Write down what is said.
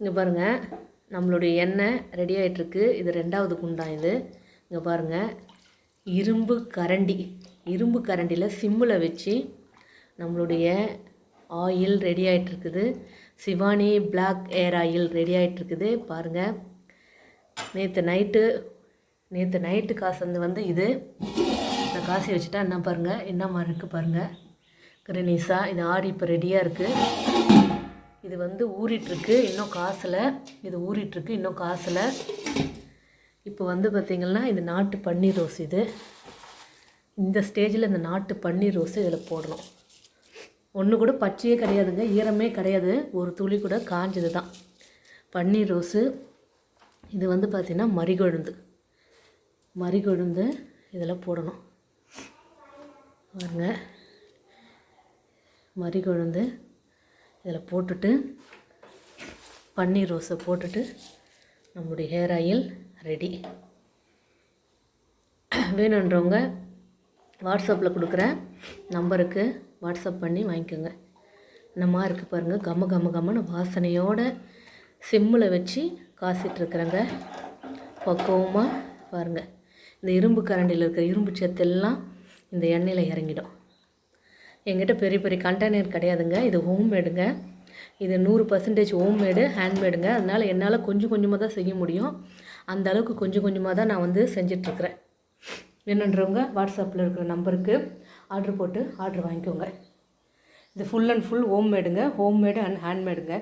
இங்கே பாருங்கள் நம்மளுடைய எண்ணெய் ரெடி ஆகிட்டுருக்கு இது ரெண்டாவது குண்டான் இது. இங்கே பாருங்கள் இரும்பு கரண்டி. இரும்பு கரண்டியில் சிம்மில் வச்சு நம்மளுடைய oil ready ஆகிட்டுருக்குது Sivani black hair oil ready ஆகிட்டுருக்குது பாருங்கள் நேற்று நைட்டு நேற்று நைட்டு காசு வந்து இது. இந்த காசை வச்சுட்டா என்ன பாருங்கள் என்ன மாதிரி இருக்குது பாருங்கள் கிரனிசா இது ஆடி இப்போ ரெடியாக இருக்குது இது வந்து ஊறிட்டுருக்கு இன்னும் காசில். இது ஊறிட்டுருக்கு இன்னும் காசில். இப்போ வந்து பார்த்திங்கன்னா இது நாட்டு பன்னீர் ரோஸ் இது. இந்த ஸ்டேஜில் இந்த நாட்டு பன்னீர் ரோஸ் இதில் போடணும். ஒன்று கூட பச்சையே கிடையாதுங்க ஈரமே கிடையாது. ஒரு துளி கூட காஞ்சது தான். பன்னீர் ரோஸு இது வந்து பார்த்திங்கன்னா மறிகொழுந்து. மறிகொழுந்து இதில் போடணும். பாருங்கள் மறிகொழுந்து. இதில் போட்டுட்டு பன்னீர் ரோஸை போட்டுட்டு நம்முடைய ஹேர் ஆயில் ரெடி வேணுன்றவங்க வாட்ஸ்அப்பில் கொடுக்குற நம்பருக்கு வாட்ஸ்அப் பண்ணி வாங்கிக்கோங்க. என்னமா இருக்குது பாருங்கள் கம்ம கம்ம கம்மன்னு வாசனையோட சிம்மில் வச்சு காசிட்ருக்குறேங்க பக்குவமாக பாருங்கள் இந்த இரும்பு கரண்டியில் இருக்கிற இரும்பு சத்தெல்லாம் இந்த எண்ணெயில் இறங்கிடும். எங்கிட்ட பெரிய பெரிய கண்டெய்னர் கிடையாதுங்க. இது ஹோம்மேடுங்க இது நூறு பர்சன்டேஜ் ஹோம்மேடு ஹேண்ட்மேடுங்க அதனால் என்னால் கொஞ்சம் கொஞ்சமாக தான் செய்ய முடியும். அந்த அளவுக்கு கொஞ்சம் கொஞ்சமாக தான் நான் வந்து செஞ்சிட்ருக்கிறேன். வேணுன்றவங்க வாட்ஸ்அப்பில் இருக்கிற நம்பருக்கு ஆர்டர் போட்டு ஆர்டர் வாங்கிக்கோங்க. இது ஃபுல் அண்ட் ஃபுல் ஹோம்மேடுங்க ஹோம்மேடு அண்ட் ஹேண்ட்மேடுங்க